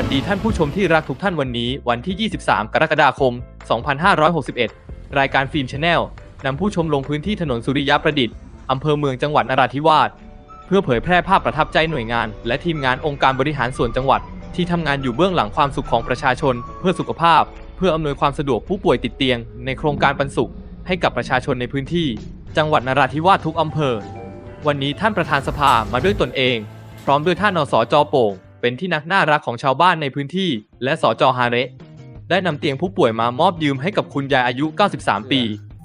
วัสดีท่านผู้ชมที่รักทุกท่านวันนี้ วันที่ 23 กรกฎาคม 2561 รายการฟิล์มชาแนลนำผู้ชมลงพื้นที่ถนนสุริยประดิษฐ์อำเภอเมืองจังหวัดนราธิวาสเพื่อเผยแพร่ภาพประทับใจหน่วยงาน และทีมงานองค์การบริหารส่วนจังหวัด ที่ทำงานอยู่เบื้องหลังความสุขของประชาชน เพื่อสุขภาพ เพื่ออำนวยความสะดวกผู้ป่วยติดเตียง ในโครงการปันสุข ให้กับประชาชนในพื้นที่ จังหวัดนราธิวาสทุกอำเภอ วันนี้ท่านประธานสภามาด้วยตนเอง พร้อมด้วยท่านนสจโป่ง เป็นที่นักน่ารักของชาวบ้านในพื้นที่ และสจฮาเระได้นำเตียงผู้ป่วยมามอบยืมให้กับคุณยายอายุ 93 ปี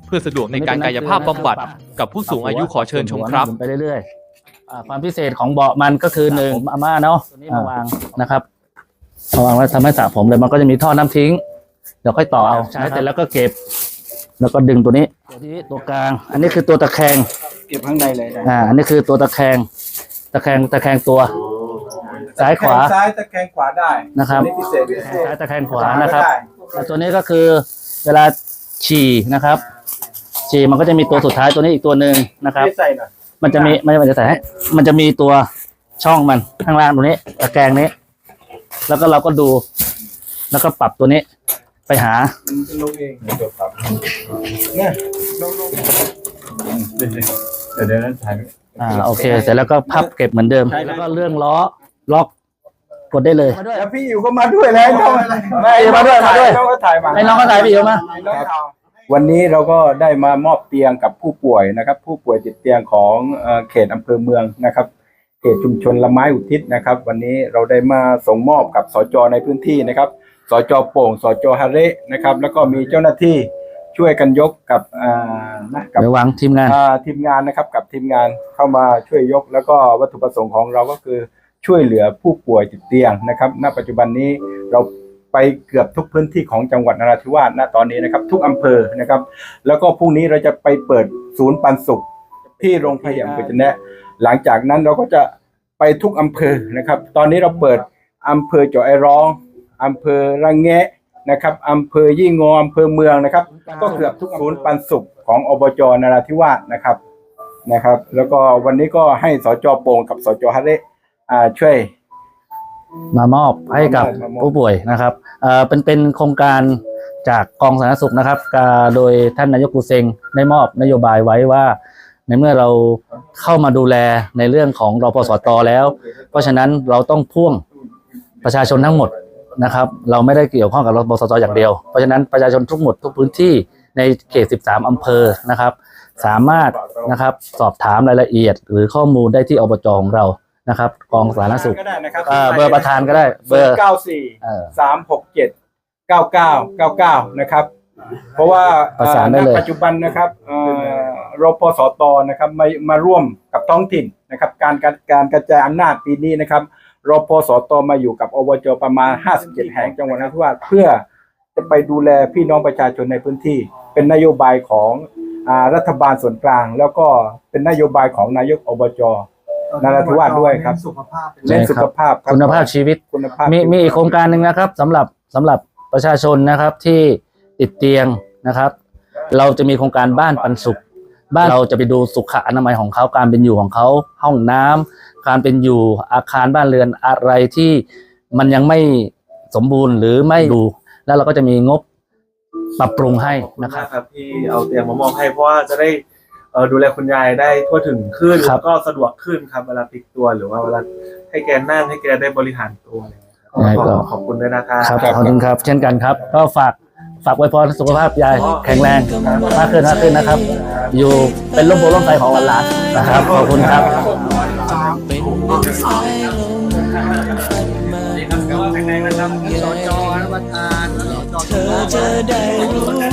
เพื่อสะดวกในการกายภาพบำบัด กับผู้สูงอายุขอเชิญชมครับหมุนไปเรื่อยๆอ่าความพิเศษของเบาะมันก็คือหนึ่งอาม่าเนาะตัวนี้มาวางนะครับมาวางไว้ทำให้สระผมเลยมันก็จะมีท่อน้ำทิ้ง เดี๋ยวค่อยต่อเอาใช้เสร็จแล้วก็เก็บ แล้วก็ดึงตัวนี้ ตัวนี้ตัวกลาง อันนี้คือตัวตะแคงเก็บข้างในเลยนะ อ่า อันนี้คือตัวตะแคง ตะแคงตะแคงตัว ซ้ายขวาตะแคงซ้ายตะแคงขวาได้นะครับอัพิเศษพิเศษซ้ายตะแคงขวานะครับได้แล้วตัวนี้ก็คือเวลาฉี่นะครับ ฉี่มันก็จะมีตัวสุดท้ายตัวนี้อีกตัวหนึ่งนะครับไม่ใส่หน่อยมันจะมีไม่มันจะใส่ให้มันจะมีตัวช่องมันข้างล่างตรงนี้ตะแกรงนี้ แล้วก็เราก็ดู แล้วก็ปรับตัวนี้ ไปหามันจะลงเองเดี๋ยวปรับเนี่ยลงลงเดี๋ยวเดี๋ยวเดี๋ยวนั้นถ่าย อ่าโอเค เสร็จแล้วก็พับเก็บเหมือนเดิม แล้วก็เรื่องล้อ ล็อก กดได้เลยแล้วพี่อยู่ก็มาด้วยแล้วน้องไม่มาด้วยมาด้วย น้องก็ถ่ายมาให้น้องเขาถ่ายไปเยอะมาครับวันนี้เราก็ได้มามอบเตียงกับผู้ป่วยนะครับ ผู้ป่วยติดเตียงของเอ่อเขตอำเภอเมืองนะครับ เขตชุมชนละไม้อุทิศนะครับ วันนี้เราได้มาส่งมอบกับสจในพื้นที่นะครับสจโป่งสจฮาเระนะครับ แล้วก็มีเจ้าหน้าที่ช่วยกันยกกับอ่านะกับ เดี๋ยววางทีมงาน อ่าทีมงานนะครับกับทีมงานเข้ามาช่วยยกแล้วก็วัตถุประสงค์ของเราก็คือ ช่วยเหลือผู้ป่วยติดเตียงนะครับ ณ ปัจจุบันนี้เราไปเกือบทุกพื้นที่ของจังหวัดนราธิวาสณตอนนี้นะครับ ทุกอำเภอนะครับ แล้วก็พรุ่งนี้เราจะไปเปิดศูนย์ปันสุขที่โรงพยาบาลกุจแนะหลังจากนั้นเราก็จะไปทุกอำเภอนะครับ ตอนนี้เราเปิดอำเภอเจาะไอร้องอำเภอระแงะนะครับอำเภอยี่งออำเภอเมืองนะครับ ก็เกือบทุกศูนย์ปันสุขของอบจนราธิวาสนะครับนะครับ แล้วก็วันนี้ก็ให้สจโป่งกับสจฮัตเละ อ่าช่วย มามอบให้กับมามอบ ผู้ป่วยนะครับเอ่อเป็นเป็นโครงการจากกองสาธารณสุขนะครับกาโดยท่านนายกกูเซงได้มอบนโยบายไว้ว่า ในเมื่อเราเข้ามาดูแลในเรื่องของรพสตแล้ว เพราะฉะนั้นเราต้องพ่วงประชาชนทั้งหมดนะครับ เราไม่ได้เกี่ยวข้องกับรพสตอย่างเดียว เพราะฉะนั้นประชาชนทุกหมดทุกพื้นที่ในเขต 13 อำเภอนะครับ สามารถนะครับสอบถามรายละเอียดหรือข้อมูลได้ที่อบจของเรา นะครับกองสาธารณสุขก็ได้นะครับอ่าเบอร์ประธานก็ได้เบอร์เก้าสี่เออสามหกเจ็ดเก้าเก้าเก้าเก้านะครับ เพราะว่าประสานได้เลยณปัจจุบันนะครับเอ่อรพสตนะครับมามาร่วมกับท้องถิ่นนะครับ การการการกระจายอำนาจปีนี้นะครับรพสตมาอยู่กับอบจประมาณ 57 แห่งจังหวัดนราธิวาสเพื่อจะไปดูแลพี่น้องประชาชนในพื้นที่ เป็นนโยบายของอ่ารัฐบาลส่วนกลาง แล้วก็เป็นนโยบายของนายกอบจ นราธิวาสด้วยครับสุขภาพเป็นเน้นสุขภาพรับคุณภาพชีวิต คุณภาพมีมีอีกโครงการหนึ่งนะครับสำหรับสำหรับประชาชนนะครับที่ติดเตียงนะครับ เราจะมีโครงการบ้านปันสุข บ้านเราจะไปดูสุขอนามัยของเขาการเป็นอยู่ของเขาห้องน้ำการเป็นอยู่อาคารบ้านเรือนอะไรที่มันยังไม่สมบูรณ์หรือไม่ดูแล้วเราก็จะมีงบปรับปรุงให้นะคนะรับครับที่เอาเตียงมามอบให้เพราะว่าจะได้ เอ่อดูแลคุณยายได้ทั่วถึงขึ้นครับ แล้วก็สะดวกขึ้นครับเวลาพลิกตัวหรือว่าเวลาให้แกนั่งให้แกได้บริหารตัวอะไรอย่างเงี้ยครับยังไงก็ขอขอบคุณด้วยนะครับ ครับขอบคุณครับ เช่นกันครับ ก็ฝากฝากไว้พรสุขภาพยายแข็งแรงมากขึ้นมากขึ้นนะครับ อยู่เป็นร่มโพล่มไทรของหลานๆนะครับ ขอบคุณครับเธอจะได้รู้